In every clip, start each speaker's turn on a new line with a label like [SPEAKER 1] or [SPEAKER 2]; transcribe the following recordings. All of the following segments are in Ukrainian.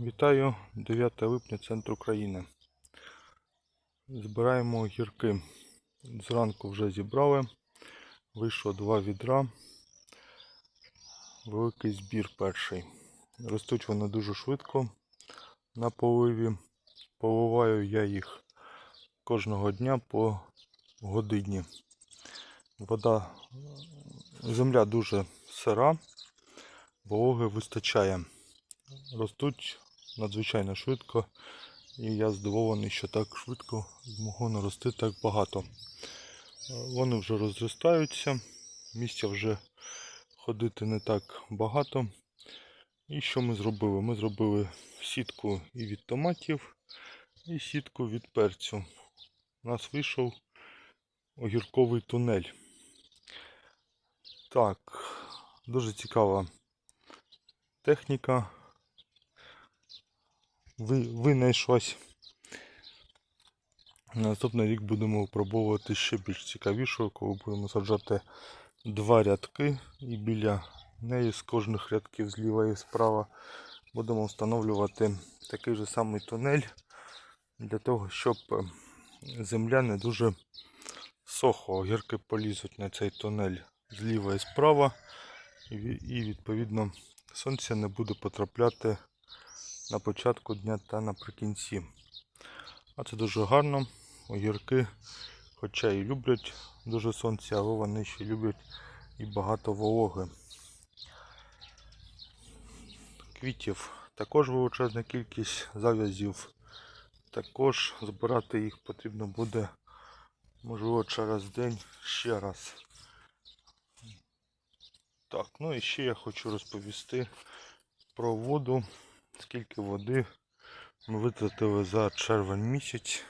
[SPEAKER 1] Вітаю 9 липня, центр України. Збираємо огірки. Зранку вже зібрали. Вийшло два відра. Великий збір перший. Ростуть вони дуже швидко на поливі. Поливаю я їх кожного дня по годині. Вода, земля дуже сира, вологи вистачає ростуть надзвичайно швидко. І я здивований, що так швидко змогло нарости так багато. Е, Вони вже розростаються, місця вже ходити не так багато. І що ми зробили? Ми зробили сітку і від томатів, і сітку від перцю. У нас вийшов огірковий тунель. Так, дуже цікава техніка винайшлась. Наступний рік будемо випробовувати ще більш цікавішого, коли будемо саджати два рядки і біля неї з кожних рядків зліва і справа будемо встановлювати такий же самий тунель для того, щоб е, земля не дуже сохла. Огірки полізуть на цей тунель зліва і справа, і відповідно сонце не буде потрапляти на початку дня та наприкінці. А це дуже гарно. Огірки, хоча і люблять дуже сонце, але вони ще люблять і багато вологи. Квітів також величезна кількість зав'язів. Також збирати їх потрібно буде, можливо, через день ще раз. Так, ну і ще я хочу розповісти про воду скільки води ми витратили за червень місяць.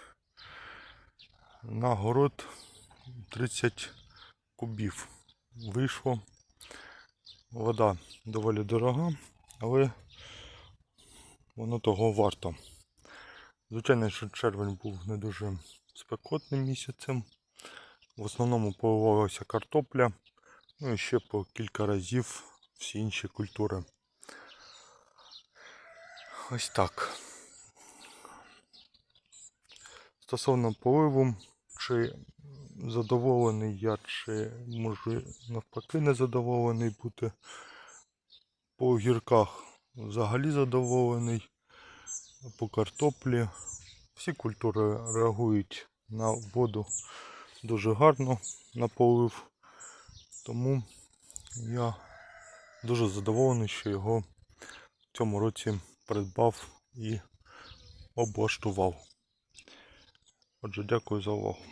[SPEAKER 1] На город 30 кубів вийшло. Вода доволі дорога, але воно того варто. Звичайно, що червень був не дуже спекотним місяцем. В основному поливалася картопля, ну і ще по кілька разів всі інші культури. Ось так. Стосовно поливу, чи задоволений я, чи може навпаки не задоволений бути по огірках. Взагалі задоволений. По картоплі. Всі культури реагують на воду дуже гарно на полив. Тому я дуже задоволений, що його в цьому році придбав і облаштував. Отже, дякую за увагу.